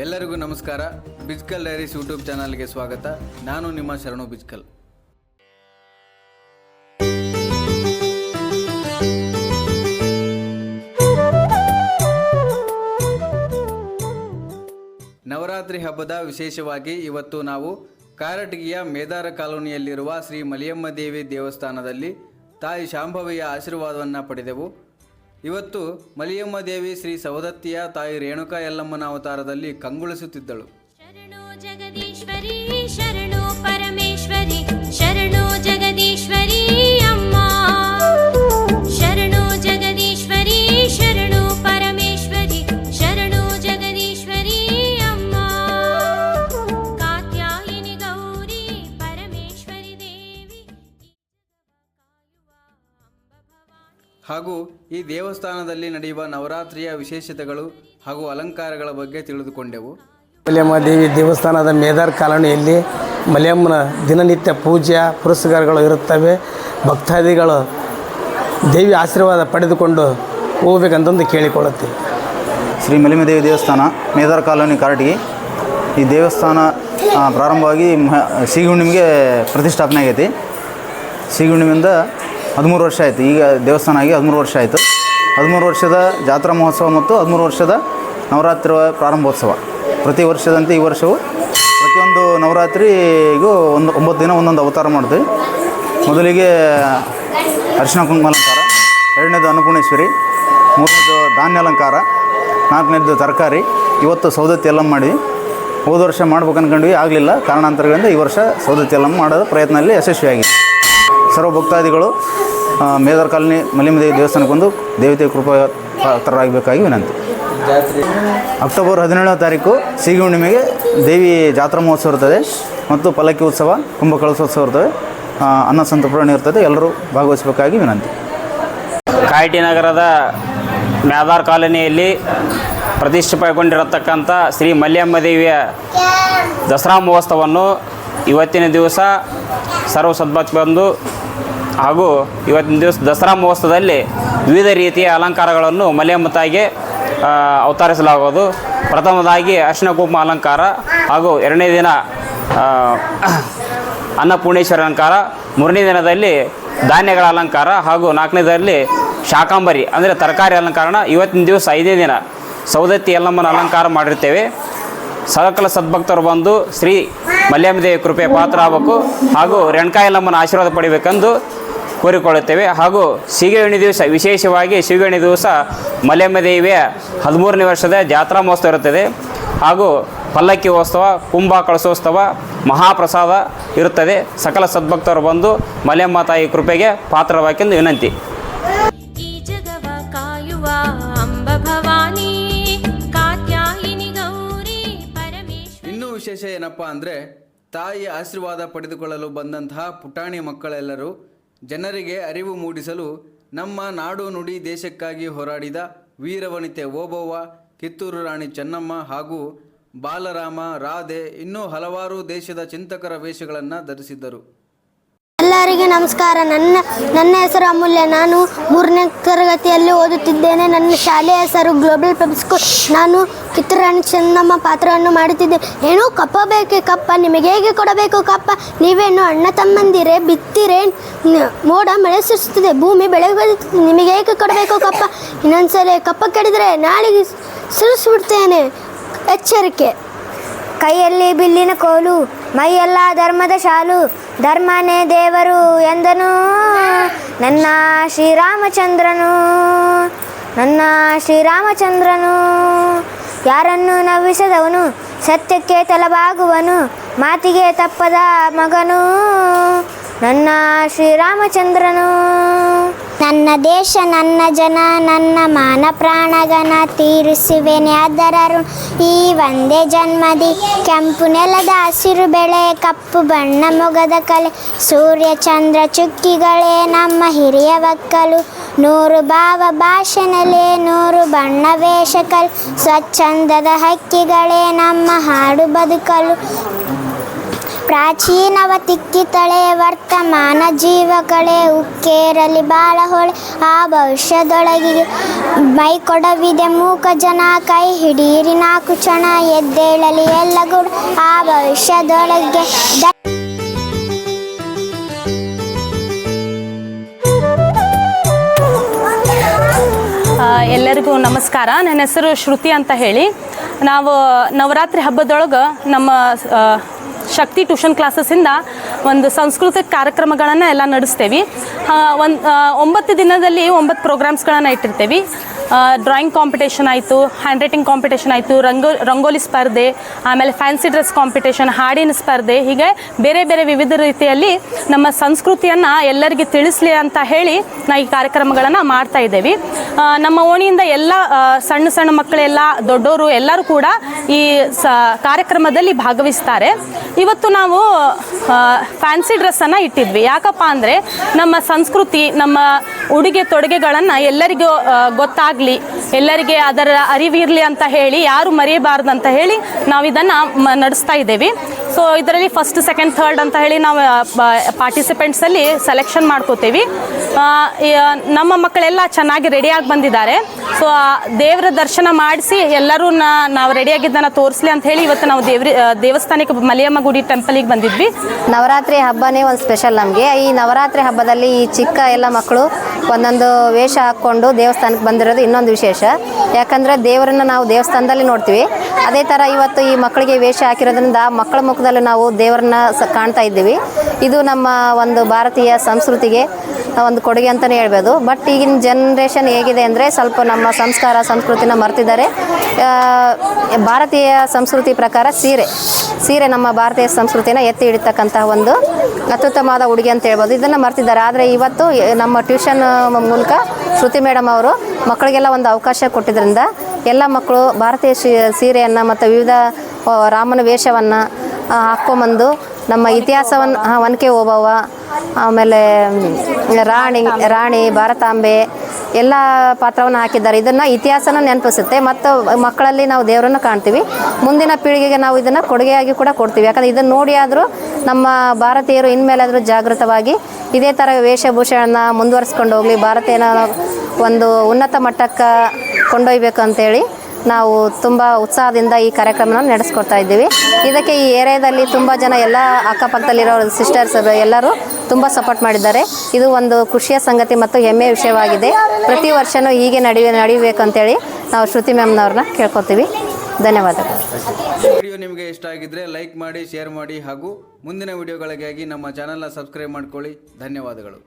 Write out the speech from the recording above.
ಎಲ್ಲರಿಗೂ ನಮಸ್ಕಾರ. ಬಿಜ್ಕಲ್ diaries YouTube ಚಾನಲ್ಗೆ ಸ್ವಾಗತ. ನಾನು ನಿಮ್ಮ ಶರಣು ಬಿಜ್ಕಲ್. ನವರಾತ್ರಿ ಹಬ್ಬದ ವಿಶೇಷವಾಗಿ ಇವತ್ತು ನಾವು ಕಾರಟಗಿಯ ಮೇದಾರ ಕಾಲೋನಿಯಲ್ಲಿರುವ ಶ್ರೀ ಮಲಿಯಮ್ಮ ದೇವಿ ದೇವಸ್ಥಾನದಲ್ಲಿ ತಾಯಿ ಶಾಂಭವಿಯ ಆಶೀರ್ವಾದವನ್ನು ಪಡೆದೆವು. ಇವತ್ತು ಮಲಿಯಮ್ಮ ದೇವಿ ಶ್ರೀ ಸವದತ್ತಿಯ ತಾಯಿ ರೇಣುಕಾ ಯಲ್ಲಮ್ಮನ ಅವತಾರದಲ್ಲಿ ಕಂಗೊಳಿಸುತ್ತಿದ್ದಳು. ಶರಣೋ ಜಗದೀಶ್ವರಿ ಶರಣೋ ಹಾಗೂ ಈ ದೇವಸ್ಥಾನದಲ್ಲಿ ನಡೆಯುವ ನವರಾತ್ರಿಯ ವಿಶೇಷತೆಗಳು ಹಾಗೂ ಅಲಂಕಾರಗಳ ಬಗ್ಗೆ ತಿಳಿದುಕೊಂಡೆವು. ಮಲ್ಯಮ್ಮ ದೇವಿ ದೇವಸ್ಥಾನದ ಮೇದಾರ್ ಕಾಲೋನಿಯಲ್ಲಿ ಮಲ್ಯಮ್ಮನ ದಿನನಿತ್ಯ ಪೂಜೆ ಪುರಸ್ಕಾರಗಳು ಇರುತ್ತವೆ. ಭಕ್ತಾದಿಗಳು ದೇವಿ ಆಶೀರ್ವಾದ ಪಡೆದುಕೊಂಡು ಹೋಗ್ಬೇಕಂತಂದು ಕೇಳಿಕೊಳ್ಳುತ್ತೀವಿ ಶ್ರೀ ಮಲಿಮದೇವಿ ದೇವಸ್ಥಾನ ಮೇದಾರ್ ಕಾಲೋನಿ ಕಾರಟಗಿ ಈ ದೇವಸ್ಥಾನ ಪ್ರಾರಂಭವಾಗಿ ಸಿಹಿ ಹುಣ್ಣಿಮೆಗೆ ಪ್ರತಿಷ್ಠಾಪನೆ ಆಗೈತಿ. ಸಿಗುಣ್ಣಿಮೆಯಿಂದ ಹದಿಮೂರು ವರ್ಷ ಆಯಿತು. ಈಗ ದೇವಸ್ಥಾನ ಆಗಿ ಹದಿಮೂರು ವರ್ಷ ಆಯಿತು. ಹದಿಮೂರು ವರ್ಷದ ಜಾತ್ರಾ ಮಹೋತ್ಸವ ಮತ್ತು ಹದಿಮೂರು ವರ್ಷದ ನವರಾತ್ರಿ ಪ್ರಾರಂಭೋತ್ಸವ. ಪ್ರತಿ ವರ್ಷದಂತೆ ಈ ವರ್ಷವು ಪ್ರತಿಯೊಂದು ನವರಾತ್ರಿಗೂ ಒಂದು ಒಂಬತ್ತು ದಿನ ಒಂದೊಂದು ಅವತಾರ ಮಾಡ್ತೀವಿ. ಮೊದಲಿಗೆ ಅರಿಶಿನ ಕುಂಕುಮ ಅಲಂಕಾರ ಎರಡನೇದು ಅನ್ನಪೂರ್ಣೇಶ್ವರಿ, ಮೂರನೇದು ಧಾನ್ಯ ಅಲಂಕಾರ ನಾಲ್ಕನೇದು ತರಕಾರಿ, ಇವತ್ತು ಸೌದತ್ತಿ ಎಲ್ಲ ಮಾಡಿ ಹೋದ ವರ್ಷ ಮಾಡ್ಬೇಕು ಅನ್ಕೊಂಡ್ವಿ ಆಗಲಿಲ್ಲ. ಕಾರಣಾಂತರಗಳಿಂದ ಈ ವರ್ಷ ಸೌದತ್ತಿ ಎಲ್ಲ ಮಾಡೋದು ಪ್ರಯತ್ನದಲ್ಲಿ ಯಶಸ್ವಿಯಾಗಿದೆ ಸರ್ವ ಭಕ್ತಾದಿಗಳು ಮೇದರ್ ಕಾಲನಿ ಮಲ್ಲಿಮದೇವಿ ದೇವಸ್ಥಾನಕ್ಕೆ ಬಂದು ದೇವತೆ ಕೃಪಾತ್ರರಾಗಬೇಕಾಗಿ ಪಾತ್ರರಾಗಬೇಕಾಗಿ ವಿನಂತಿ. ಅಕ್ಟೋಬರ್ ಹದಿನೇಳನೇ ತಾರೀಕು ಸಿಹಿ ಹುಣ್ಣಿಮೆಗೆ ದೇವಿ ಜಾತ್ರಾ ಮಹೋತ್ಸವ ಇರ್ತದೆ ಮತ್ತು ಪಲ್ಲಕ್ಕಿ ಉತ್ಸವ, ಕುಂಭ ಕಳಸೋತ್ಸವ ಇರ್ತದೆ. ಅನ್ನ ಸಂತರ್ಪಣೆ ಇರ್ತದೆ. ಎಲ್ಲರೂ ಭಾಗವಹಿಸಬೇಕಾಗಿ ವಿನಂತಿ. ಕಾಯಿಟಿ ನಗರದ ಮ್ಯಾದಾರ್ ಕಾಲೋನಿಯಲ್ಲಿ ಪ್ರತಿಷ್ಠೆಗೊಂಡಿರತಕ್ಕಂಥ ಶ್ರೀ ಮಲ್ಯಮ್ಮ ದೇವಿಯ ದಸರಾ ಮಹೋತ್ಸವವನ್ನು ಇವತ್ತಿನ ದಿವಸ ಸರ್ವ ಸದ್ಭಕ್ತ ಬಂದು ಹಾಗೂ ಇವತ್ತಿನ ದಿವಸ ದಸರಾ ಮಹೋತ್ಸವದಲ್ಲಿ ವಿವಿಧ ರೀತಿಯ ಅಲಂಕಾರಗಳನ್ನು ಮಲೆಯಮ್ಮ ತಾಯಿಗೆ ಅವತರಿಸಲಾಗುವುದು. ಪ್ರಥಮದಾಗಿ ಅರ್ಶಿನ ಕುಂಕುಮ ಅಲಂಕಾರ ಹಾಗೂ ಎರಡನೇ ದಿನ ಅನ್ನಪೂರ್ಣೇಶ್ವರ ಅಲಂಕಾರ, ಮೂರನೇ ದಿನದಲ್ಲಿ ಧಾನ್ಯಗಳ ಅಲಂಕಾರ ಹಾಗೂ ನಾಲ್ಕನೇದರಲ್ಲಿ ಶಾಕಾಂಬರಿ, ಅಂದರೆ ತರಕಾರಿ ಅಲಂಕಾರನ ಇವತ್ತಿನ ದಿವಸ ಐದನೇ ದಿನ ಸೌದತ್ತಿ ಎಲ್ಲಮ್ಮನ ಅಲಂಕಾರ ಮಾಡಿರ್ತೇವೆ. ಸಕಲ ಸದ್ಭಕ್ತರು ಬಂದು ಶ್ರೀ ಮಲ್ಯಮ್ಮದೇವಿ ಕೃಪೆ ಪಾತ್ರ ಆಗಬೇಕು ಹಾಗೂ ರೇಣುಕಾ ಯಲ್ಲಮ್ಮನ ಆಶೀರ್ವಾದ ಪಡಿಬೇಕೆಂದು ಕೋರಿಕೊಳ್ಳುತ್ತೇವೆ. ಹಾಗೂ ಸಿಗಣಿ ದಿವಸ ವಿಶೇಷವಾಗಿ ಸಿಗಣಿ ದಿವಸ ಮಲ್ಯಮ್ಮ ದೇವಿಯ ಹದಿಮೂರನೇ ವರ್ಷದ ಜಾತ್ರಾ ಮಹೋತ್ಸವ ಇರುತ್ತದೆ. ಹಾಗೂ ಪಲ್ಲಕ್ಕಿ ಉತ್ಸವ ಕುಂಭ ಕಳಸೋತ್ಸವ ಮಹಾಪ್ರಸಾದ ಇರುತ್ತದೆ. ಸಕಲ ಸದ್ಭಕ್ತರು ಬಂದು ಮಲ್ಯಮ್ಮ ತಾಯಿ ಕೃಪೆಗೆ ಪಾತ್ರವಾಕೆಂದು ವಿನಂತಿ. ವಿಶೇಷ ಏನಪ್ಪ ಅಂದರೆ ತಾಯಿಯ ಆಶೀರ್ವಾದ ಪಡೆದುಕೊಳ್ಳಲು ಬಂದಂತಹ ಪುಟಾಣಿ ಮಕ್ಕಳೆಲ್ಲರೂ ಜನರಿಗೆ ಅರಿವು ಮೂಡಿಸಲು ನಮ್ಮ ನಾಡು ನುಡಿ ದೇಶಕ್ಕಾಗಿ ಹೋರಾಡಿದ ವೀರವನಿತೆ ಓಬವ್ವ ಕಿತ್ತೂರು ರಾಣಿ ಚೆನ್ನಮ್ಮ ಹಾಗೂ ಬಾಲರಾಮ, ರಾಧೆ ಇನ್ನೂ ಹಲವಾರು ದೇಶದ ಚಿಂತಕರ ವೇಷಗಳನ್ನು ಧರಿಸಿದ್ದರು. ಎಲ್ಲರಿಗೆ ನಮಸ್ಕಾರ. ನನ್ನ ನನ್ನ ಹೆಸರು ಅಮೂಲ್ಯ. ನಾನು ಮೂರನೇ ತರಗತಿಯಲ್ಲಿ ಓದುತ್ತಿದ್ದೇನೆ. ನನ್ನ ಶಾಲೆಯ ಹೆಸರು ಗ್ಲೋಬಲ್ ಪಬ್ಲಿಕ್ ಸ್ಕೂಲ್ ನಾನು ಕಿತ್ತೂರಾಣಿ ಚೆನ್ನಮ್ಮ ಪಾತ್ರವನ್ನು ಮಾಡುತ್ತಿದ್ದೆ. ಏನು ಕಪ್ಪ ಬೇಕೆ ಕಪ್ಪ? ನಿಮಗೆ ಹೇಗೆ ಕೊಡಬೇಕು ಕಪ್ಪ? ನೀವೇನು ಅಣ್ಣ ತಮ್ಮಂದಿರೇ? ಬಿತ್ತಿರೆ? ಮೋಡ ಮಳೆ ಸುರಿಸುತ್ತಿದೆ. ಭೂಮಿ ಬೆಳೆ ಬೆಳೆಯುತ್ತದೆ ನಿಮಗೆ ಹೇಗೆ ಕೊಡಬೇಕು ಕಪ್ಪ? ಇನ್ನೊಂದ್ಸಲ ಕಪ್ಪ ಕೆಡಿದರೆ ನಾಳೆಗೆ ಸುರಿಸ್ಬಿಡ್ತೇನೆ. ಎಚ್ಚರಿಕೆ. ಕೈಯಲ್ಲಿ ಬಿಲ್ಲಿನ ಕೋಲು. ಮೈಯೆಲ್ಲ ಧರ್ಮದ ಶಾಲು, ಧರ್ಮನೇ ದೇವರು ಎಂದನು. ನನ್ನ ಶ್ರೀರಾಮಚಂದ್ರನು ನನ್ನ ಶ್ರೀರಾಮಚಂದ್ರನು. ಯಾರನ್ನು ನವ್ವಿಸದವನು, ಸತ್ಯಕ್ಕೆ ತಲಬಾಗುವನು, ಮಾತಿಗೆ ತಪ್ಪದ ಮಗನು. ನನ್ನ ಶ್ರೀರಾಮಚಂದ್ರನು. ನನ್ನ ದೇಶ, ನನ್ನ ಜನ, ನನ್ನ ಮಾನ ಪ್ರಾಣಗನ ತೀರಿಸುವೆನೆ. ಅದರರು ಈ ಒಂದೇ ಜನ್ಮದಿ. ಕೆಂಪು ನೆಲದ ಹಸಿರು ಬೆಳೆ, ಕಪ್ಪು ಬಣ್ಣ ಮೊಗದ ಕಲೆ. ಸೂರ್ಯ, ಚಂದ್ರ ಚುಕ್ಕಿಗಳೇ ನಮ್ಮ ಹಿರಿಯ ಒಕ್ಕಲು. ನೂರು ಭಾವ ಭಾಷೆನಲೆ ನೂರು ಬಣ್ಣ ವೇಷಕಲ್. ಸ್ವಚ್ಛಂದದ ಹಕ್ಕಿಗಳೇ ನಮ್ಮ ಹಾಡು ಬದುಕಲು. ಪ್ರಾಚೀನವ ತಿಕ್ಕಿತಳೆ ವರ್ತಮಾನ ಜೀವಗಳೇ ಉಕ್ಕೇರಲಿ ಬಾಳ ಹೊಳೆ ಆ ಭವಿಷ್ಯದೊಳಗಿಗೆ ಮೈ ಕೊಡವಿದೆ ಮೂಕ ಜನ, ಕೈ ಹಿಡೀರಿ ನಾಲ್ಕು ಕ್ಷಣ, ಎದ್ದೇಳಲಿ ಎಲ್ಲ ಗುಣ ಆ ಭವಿಷ್ಯದೊಳಗೆ ಎಲ್ಲರಿಗೂ ನಮಸ್ಕಾರ. ನನ್ನ ಹೆಸರು ಶ್ರುತಿ ಅಂತ ಹೇಳಿ. ನಾವು ನವರಾತ್ರಿ ಹಬ್ಬದೊಳಗೆ ನಮ್ಮ ಶಕ್ತಿ ಟ್ಯೂಷನ್ ಕ್ಲಾಸಸ್ಸಿಂದ ಒಂದು ಸಾಂಸ್ಕೃತಿಕ ಕಾರ್ಯಕ್ರಮಗಳನ್ನು ಎಲ್ಲ ನಡೆಸ್ತೇವೆ. ಒಂದು ಒಂಬತ್ತು ದಿನದಲ್ಲಿ ಒಂಬತ್ತು ಪ್ರೋಗ್ರಾಮ್ಸ್ಗಳನ್ನು ಇಟ್ಟಿರ್ತೇವೆ. ಡ್ರಾಯಿಂಗ್ ಕಾಂಪಿಟೇಷನ್ ಆಯಿತು ಹ್ಯಾಂಡ್ ರೈಟಿಂಗ್ ಕಾಂಪಿಟೇಷನ್ ಆಯಿತು, ರಂಗೋ, ರಂಗೋಲಿ ಸ್ಪರ್ಧೆ, ಆಮೇಲೆ ಫ್ಯಾನ್ಸಿ ಡ್ರೆಸ್ ಕಾಂಪಿಟೇಷನ್ ಹಾಡಿನ ಸ್ಪರ್ಧೆ, ಹೀಗೆ ಬೇರೆ ಬೇರೆ ವಿವಿಧ ರೀತಿಯಲ್ಲಿ ನಮ್ಮ ಸಂಸ್ಕೃತಿಯನ್ನು ಎಲ್ಲರಿಗೆ ತಿಳಿಸಲಿ ಅಂತ ಹೇಳಿ ನಾವು ಈ ಕಾರ್ಯಕ್ರಮಗಳನ್ನು ಮಾಡ್ತಾ ಇದ್ದೇವೆ. ನಮ್ಮ ಓಣಿಯಿಂದ ಎಲ್ಲ ಸಣ್ಣ ಸಣ್ಣ ಮಕ್ಕಳೆಲ್ಲ ದೊಡ್ಡವರು ಎಲ್ಲರೂ ಕೂಡ ಈ ಸ, ಕಾರ್ಯಕ್ರಮದಲ್ಲಿ ಭಾಗವಹಿಸ್ತಾರೆ. ಇವತ್ತು ನಾವು ಫ್ಯಾನ್ಸಿ ಡ್ರೆಸ್ಸನ್ನು ಇಟ್ಟಿದ್ವಿ. ಯಾಕಪ್ಪ ಅಂದರೆ ನಮ್ಮ ಸಂಸ್ಕೃತಿ, ನಮ್ಮ ಉಡುಗೆ ತೊಡುಗೆಗಳನ್ನು ಎಲ್ಲರಿಗೂ ಗೊತ್ತಾಗಲಿ, ಎಲ್ಲರಿಗೆ ಅದರ ಅರಿವಿರಲಿ ಅಂತ ಹೇಳಿ, ಯಾರು ಮರೆಯಬಾರ್ದು ಅಂತ ಹೇಳಿ ನಾವು ಇದನ್ನು ನಡೆಸ್ತಾ ಇದ್ದೇವೆ. ಸೊ ಇದರಲ್ಲಿ ಫಸ್ಟ್ ಸೆಕೆಂಡ್ ಥರ್ಡ್ ಅಂತ ಹೇಳಿ ನಾವು ಪಾರ್ಟಿಸಿಪೆಂಟ್ಸಲ್ಲಿ ಸೆಲೆಕ್ಷನ್ ಮಾಡ್ಕೋತೀವಿ. ನಮ್ಮ ಮಕ್ಕಳೆಲ್ಲ ಚೆನ್ನಾಗಿ ರೆಡಿಯಾಗಿ ಬಂದಿದ್ದಾರೆ. ಸೊ ದೇವರ ದರ್ಶನ ಮಾಡಿಸಿ ಎಲ್ಲರೂ ನಾವು ರೆಡಿಯಾಗಿದ್ದನ್ನು ತೋರಿಸ್ಲಿ ಅಂತ ಹೇಳಿ ಇವತ್ತು ನಾವು ದೇವ್ರಿ ದೇವಸ್ಥಾನಕ್ಕೆ ಮಲಿಯಮ್ಮ ಗುಡಿ ಟೆಂಪಲಿಗೆ ಬಂದಿದ್ವಿ. ನವರಾತ್ರಿ ಹಬ್ಬನೇ ಒಂದು ಸ್ಪೆಷಲ್ ನಮಗೆ. ಈ ನವರಾತ್ರಿ ಹಬ್ಬದಲ್ಲಿ ಈ ಚಿಕ್ಕ ಎಲ್ಲ ಮಕ್ಕಳು ಒಂದೊಂದು ವೇಷ ಹಾಕ್ಕೊಂಡು ದೇವಸ್ಥಾನಕ್ಕೆ ಬಂದಿರೋದು ಇನ್ನೊಂದು ವಿಶೇಷ. ಯಾಕಂದರೆ ದೇವರನ್ನು ನಾವು ದೇವಸ್ಥಾನದಲ್ಲಿ ನೋಡ್ತೀವಿ. ಅದೇ ಥರ ಇವತ್ತು ಈ ಮಕ್ಕಳಿಗೆ ವೇಷ ಹಾಕಿರೋದ್ರಿಂದ ಮಕ್ಕಳ ಮುಖದಲ್ಲಿ ನಾವು ದೇವರನ್ನ ಸ ಕಾಣ್ತಾ ಇದ್ದೀವಿ. ಇದು ನಮ್ಮ ಒಂದು ಭಾರತೀಯ ಸಂಸ್ಕೃತಿಗೆ ಒಂದು ಕೊಡುಗೆ ಅಂತಲೇ ಹೇಳ್ಬೋದು. ಬಟ್ ಈಗಿನ ಜನ್ರೇಷನ್ ಹೇಗಿದೆ ಅಂದರೆ ಸ್ವಲ್ಪ ನಮ್ಮ ಸಂಸ್ಕಾರ, ಸಂಸ್ಕೃತಿನ ಮರ್ತಿದ್ದಾರೆ. ಭಾರತೀಯ ಸಂಸ್ಕೃತಿ ಪ್ರಕಾರ ಸೀರೆ. ಸೀರೆ ನಮ್ಮ ಭಾರತೀಯ ಸಂಸ್ಕೃತಿನ ಎತ್ತಿ ಹಿಡಿತಕ್ಕಂತಹ ಒಂದು ಅತ್ಯುತ್ತಮವಾದ ಉಡುಗೆ ಅಂತ ಹೇಳ್ಬೋದು. ಇದನ್ನು ಮರ್ತಿದ್ದಾರೆ. ಆದರೆ ಇವತ್ತು ನಮ್ಮ ಟ್ಯೂಷನ್ ಮೂಲಕ ಶ್ರುತಿ ಮೇಡಮ್ ಅವರು ಮಕ್ಕಳಿಗೆಲ್ಲ ಒಂದು ಅವಕಾಶ ಕೊಟ್ಟಿದ್ದರಿಂದ ಎಲ್ಲ ಮಕ್ಕಳು ಭಾರತೀಯ ಸೀರೆಯನ್ನು ಮತ್ತು ವಿವಿಧ ರಾಮನ ವೇಷವನ್ನು ಹಾಕ್ಕೊಂಬಂದು ನಮ್ಮ ಇತಿಹಾಸವನ್ನು ಒನಕೆ ಓಬವ್ವ, ಆಮೇಲೆ ರಾಣಿ ರಾಣಿ ಭಾರತಾಂಬೆ ಎಲ್ಲ ಪಾತ್ರವನ್ನು ಹಾಕಿದ್ದಾರೆ. ಇದನ್ನು ಇತಿಹಾಸನ ನೆನಪಿಸುತ್ತೆ. ಮತ್ತು ಮಕ್ಕಳಲ್ಲಿ ನಾವು ದೇವರನ್ನು ಕಾಣ್ತೀವಿ. ಮುಂದಿನ ಪೀಳಿಗೆಗೆ ನಾವು ಇದನ್ನು ಕೊಡುಗೆಯಾಗಿ ಕೂಡ ಕೊಡ್ತೀವಿ. ಯಾಕಂದರೆ ಇದನ್ನು ನೋಡಿ ಆದರೂ ನಮ್ಮ ಭಾರತೀಯರು ಇನ್ಮೇಲಾದರೂ ಜಾಗೃತವಾಗಿ ಇದೇ ಥರ ವೇಷಭೂಷಣ ಮುಂದುವರಿಸ್ಕೊಂಡು ಹೋಗಲಿ ಭಾರತೀಯನ ಒಂದು ಉನ್ನತ ಮಟ್ಟಕ್ಕೆ ಕೊಂಡೊಯ್ಬೇಕು ಅಂತೇಳಿ ನಾವು ತುಂಬ ಉತ್ಸಾಹದಿಂದ ಈ ಕಾರ್ಯಕ್ರಮವನ್ನು ನಡೆಸ್ಕೊಡ್ತಾ ಇದ್ದೀವಿ. ಇದಕ್ಕೆ ಈ ಏರಿಯಾದಲ್ಲಿ ತುಂಬ ಜನ ಎಲ್ಲ ಅಕ್ಕಪಕ್ಕದಲ್ಲಿರೋ ಸಿಸ್ಟರ್ಸ್ ಎಲ್ಲರೂ ತುಂಬ ಸಪೋರ್ಟ್ ಮಾಡಿದ್ದಾರೆ. ಇದು ಒಂದು ಖುಷಿಯ ಸಂಗತಿ ಮತ್ತು ಹೆಮ್ಮೆಯ ವಿಷಯವಾಗಿದೆ. ಪ್ರತಿ ವರ್ಷವೂ ಹೀಗೆ ನಡೆಯ ನಡೆಯಬೇಕು ಅಂತೇಳಿ ನಾವು ಶ್ರುತಿ ಮ್ಯಾಮ್ನವ್ರನ್ನ ಕೇಳ್ಕೊತೀವಿ. ಧನ್ಯವಾದಗಳು. ವಿಡಿಯೋ ನಿಮಗೆ ಇಷ್ಟ ಆಗಿದ್ರೆ ಲೈಕ್ ಮಾಡಿ ಶೇರ್ ಮಾಡಿ ಹಾಗೂ ಮುಂದಿನ ವಿಡಿಯೋಗಳಿಗಾಗಿ ನಮ್ಮ ಚಾನಲ್ನ ಸಬ್ಸ್ಕ್ರೈಬ್ ಮಾಡ್ಕೊಳ್ಳಿ. ಧನ್ಯವಾದಗಳು.